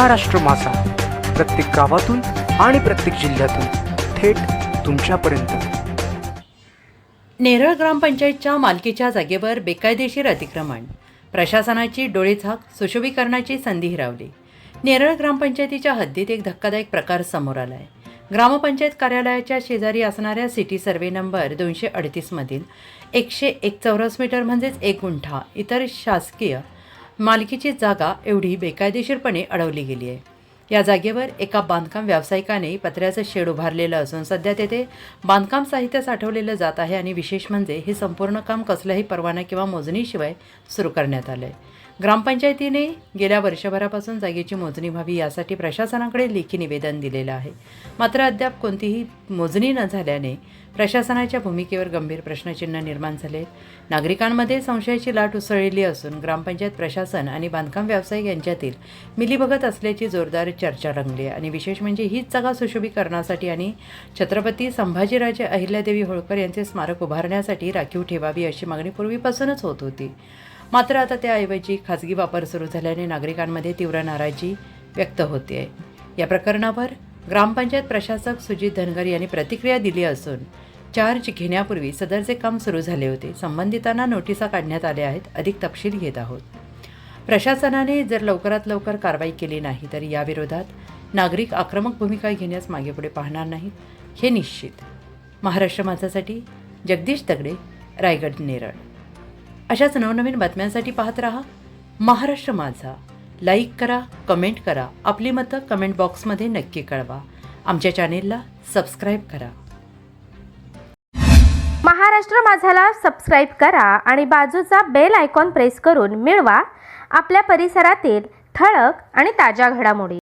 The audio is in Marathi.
महाराष्ट्र मासा प्रत्येक गावातून आणि प्रत्येक जिल्ह्यातून थेट तुमच्यापर्यंत. नेरळ ग्रामपंचायतच्या मालकीच्या जागेवर बेकायदेशीर अतिक्रमण. प्रशासनाची डोळेझाक सुशोभीकरणाची संधी हिरावली. नेरळ ग्रामपंचायतीच्या हद्दीत एक धक्कादायक प्रकार समोर आला आहे ग्रामपंचायत कार्यालयाच्या शेजारी असणाऱ्या सिटी सर्वे नंबर दोनशे अडतीसमधील एकशे एक चौरस मीटर म्हणजेच एक गुंठा इतर शासकीय मालकीची जागा एवढी बेकायदेशीरपणे अडवली गेली आहे. या जागेवर एका बांधकाम व्यावसायिकाने पत्र्याचं शेड उभारलेलं असून सध्या तेथे बांधकाम साहित्य साठवलेलं जात आहे आणि विशेष म्हणजे हे संपूर्ण काम कसल्याही परवाना किंवा मोजणीशिवाय सुरू करण्यात आलं आहे ग्रामपंचायतीने गेल्या वर्षभरापासून जागेची मोजणी व्हावी यासाठी प्रशासनाकडे लेखी निवेदन दिलेलं आहे. मात्र अद्याप कोणतीही मोजणी न झाल्याने प्रशासनाच्या भूमिकेवर गंभीर प्रश्नचिन्ह निर्माण झाले नागरिकांमध्ये संशयाची लाट उसळलेली असून ग्रामपंचायत प्रशासन आणि बांधकाम व्यावसायिक यांच्यातील मिलीभगत असल्याची जोरदार चर्चा रंगली आहे. आणि विशेष म्हणजे हीच जागा सुशोभीकरणासाठी आणि छत्रपती संभाजीराजे अहिल्यादेवी होळकर यांचे स्मारक उभारण्यासाठी राखीव ठेवावी अशी मागणी पूर्वीपासूनच होत होती. मात्र आता त्याऐवजी खाजगी वापर सुरू झाल्याने नागरिकांमध्ये तीव्र नाराजी व्यक्त होते आहे या प्रकरणावर ग्रामपंचायत प्रशासक सुजित धनगर यांनी प्रतिक्रिया दिली असून चार्ज घेण्यापूर्वी सदरचे काम सुरू झाले होते. संबंधितांना नोटिसा काढण्यात आल्या आहेत. अधिक तपशील घेत आहोत. प्रशासनाने जर लवकरात लवकर कारवाई केली नाही तर याविरोधात नागरिक आक्रमक भूमिका घेण्यास मागेपुढे पाहणार नाहीत हे निश्चित. महाराष्ट्र माझासाठी जगदीश दगडे रायगड नेरळ. अशाच नवनवीन बातम्यांसाठी पाहत राहा. महाराष्ट्र माझा. लाईक करा कमेंट करा. आपली मतं कमेंट बॉक्समध्ये नक्की कळवा. आमच्या चॅनेलला सबस्क्राईब करा. महाराष्ट्र माझाला सबस्क्राईब करा आणि बाजूचा बेल आयकॉन प्रेस करून मिळवा. आपल्या परिसरातील ठळक आणि ताज्या घडामोडी.